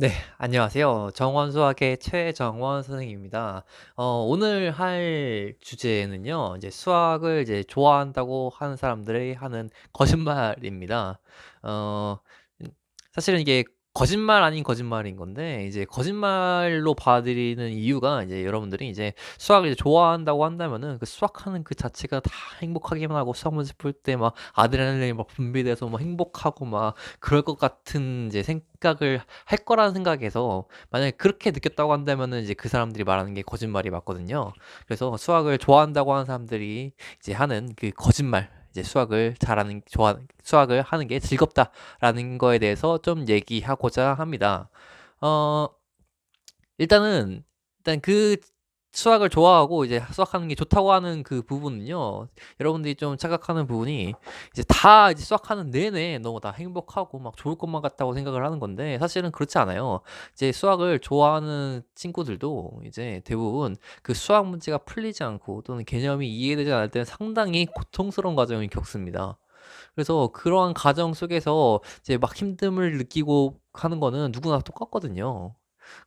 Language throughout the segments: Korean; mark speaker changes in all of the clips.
Speaker 1: 네, 안녕하세요. 정원수학의 최정원 선생님입니다. 어, 오늘 할 주제는요, 이제 수학을 이제 좋아한다고 하는 사람들이 하는 거짓말입니다. 어, 음, 사실은 이게 거짓말 아닌 거짓말인 건데 이제 거짓말로 받아들이는 이유가 이제 여러분들이 이제 수학을 이제 좋아한다고 한다면은 그 수학하는 그 자체가 다 행복하기만 하고 수학 문제 풀 때 막 아드레날린이 막 분비돼서 막 행복하고 막 그럴 것 같은 이제 생각을 할 거라는 생각에서 만약에 그렇게 느꼈다고 한다면은 이제 그 사람들이 말하는 게 거짓말이 맞거든요. 그래서 수학을 좋아한다고 하는 사람들이 이제 하는 그 거짓말 이제 수학을 잘하는 좋아 수학을 하는 게 즐겁다라는 거에 대해서 좀 얘기하고자 합니다. 어 일단은 일단 그 수학을 좋아하고 이제 수학하는 게 좋다고 하는 그 부분은요. 여러분들이 좀 착각하는 부분이 이제 다 이제 수학하는 내내 너무 다 행복하고 막 좋을 것만 같다고 생각을 하는 건데 사실은 그렇지 않아요. 이제 수학을 좋아하는 친구들도 이제 대부분 그 수학 문제가 풀리지 않고 또는 개념이 이해되지 않을 때는 상당히 고통스러운 과정을 겪습니다. 그래서 그러한 과정 속에서 이제 막 힘듦을 느끼고 하는 거는 누구나 똑같거든요.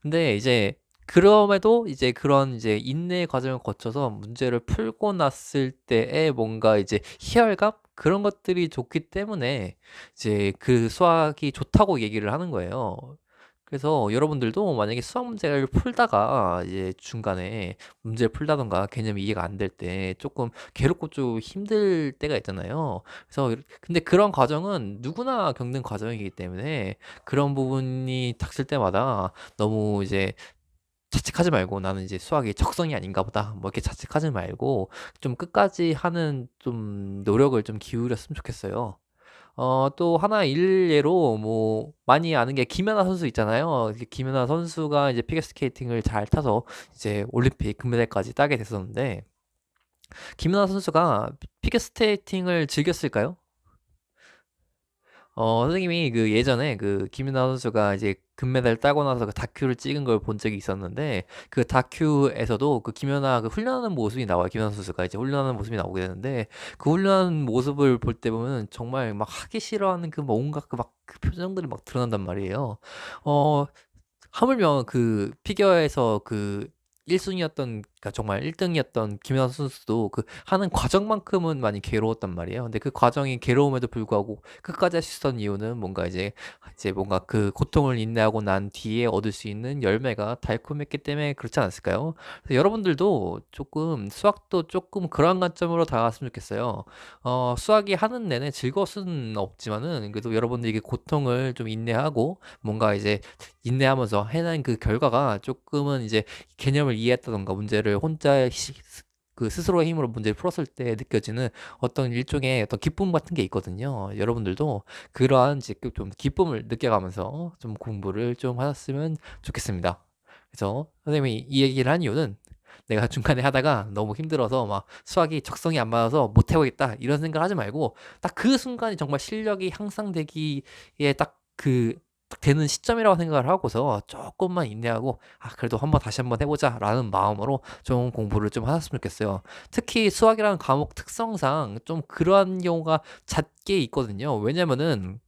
Speaker 1: 근데 이제 그럼에도 이제 그런 이제 인내의 과정을 거쳐서 문제를 풀고 났을 때의 뭔가 이제 희열감 그런 것들이 좋기 때문에 이제 그 수학이 좋다고 얘기를 하는 거예요. 그래서 여러분들도 만약에 수학 문제를 풀다가 이제 중간에 문제를 풀다던가 개념이 이해가 안 될 때 조금 괴롭고 좀 힘들 때가 있잖아요. 그래서 근데 그런 과정은 누구나 겪는 과정이기 때문에 그런 부분이 닥칠 때마다 너무 이제 자책하지 말고 '나는 이제 수학이 적성이 아닌가 보다.' 뭐 이렇게 자책하지 말고 좀 끝까지 하는 좀 노력을 좀 기울였으면 좋겠어요. 어 또 하나의 일례로 뭐 많이 아는 게 김연아 선수 있잖아요. 김연아 선수가 이제 피겨스케이팅을 잘 타서 이제 올림픽 금메달까지 따게 됐었는데 김연아 선수가 피겨스케이팅을 즐겼을까요? 어 선생님이 그 예전에 그 김연아 선수가 이제 금메달 따고 나서 그 다큐를 찍은 걸 본 적이 있었는데 그 다큐에서도 그 김연아 그 훈련하는 모습이 나와요. 김연아 선수가 이제 훈련하는 모습이 나오게 되는데 그 훈련하는 모습을 볼 때 보면 정말 막 하기 싫어하는 그뭐 온갖 그막 그 표정들이 막 드러난단 말이에요. 어 하물며 그 피겨에서 그 1 순위였던 그러니까 정말 1 등이었던 김연아 선수도 그 하는 과정만큼은 많이 괴로웠단 말이에요. 근데 그 과정이 괴로움에도 불구하고 끝까지 할 수 있었던 이유는 뭔가 이제 이제 뭔가 그 고통을 인내하고 난 뒤에 얻을 수 있는 열매가 달콤했기 때문에 그렇지 않았을까요? 그래서 여러분들도 쪼끔 수학도 쪼끔 그러한 관점으로 다가갔으면 좋겠어요. 어 수학이 하는 내내 즐거울 수는 없지만은 그래도 여러분들이 그 고통을 좀 인내하고 뭔가 이제 인내하면서 해낸 그 결과가 쪼끔은 이제 개념을 이해했다든가 문제를 혼자 시그 스스로의 힘으로 문제를 풀었을 때 느껴지는 어떤 일종의 어떤 기쁨 같은 게 있거든요. 여러분들도 그러한 그좀 기쁨을 느껴가면서 좀 공부를 좀 하셨으면 좋겠습니다. 그래서 선생님이 이 얘기를 한 이유는 내가 중간에 하다가 너무 힘들어서 막 수학이 적성이 안 맞아서 못 해보겠다 이런 생각을 하지 말고 딱 그 순간이 정말 실력이 향상되기에 딱 그 되는 시점이라고 생각을 하고서 조금만 인내하고 '아 그래도 한번 다시 한번 해 보자.'라는 마음으로 좀 공부를 좀 하셨으면 좋겠어요. 특히 수학이라는 과목 특성상 좀 그러한 경우가 잦게 있거든요. 왜냐면은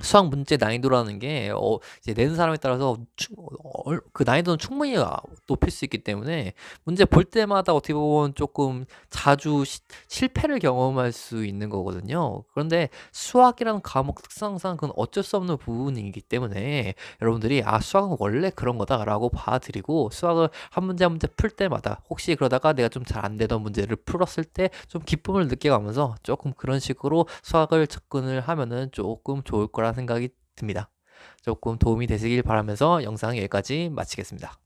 Speaker 1: 수학 문제 난이도라는 게 어 이제 내는 사람에 따라서 충얼그 난이도는 충분히 아 높일 수 있기 때문에 문제 볼 때마다 어떻게 보면 쪼끔 자주 시 실패를 경험할 수 있는 거거든요. 그런데 수학이라는 과목 특성상 그건 어쩔 수 없는 부분이기 때문에 여러분들이 '아 수학은 원래 그런 거다.'라고 받아들이고 수학을 한 문제 한 문제 풀 때마다 혹시 그러다가 내가 좀 잘 안 되던 문제를 풀었을 때 좀 기쁨을 느껴가면서 쪼끔 그런 식으로 수학을 접근을 하면은 쪼끔 좋을 거라 생각이 듭니다. 조금 도움이 되시길 바라면서 영상 여기까지 마치겠습니다.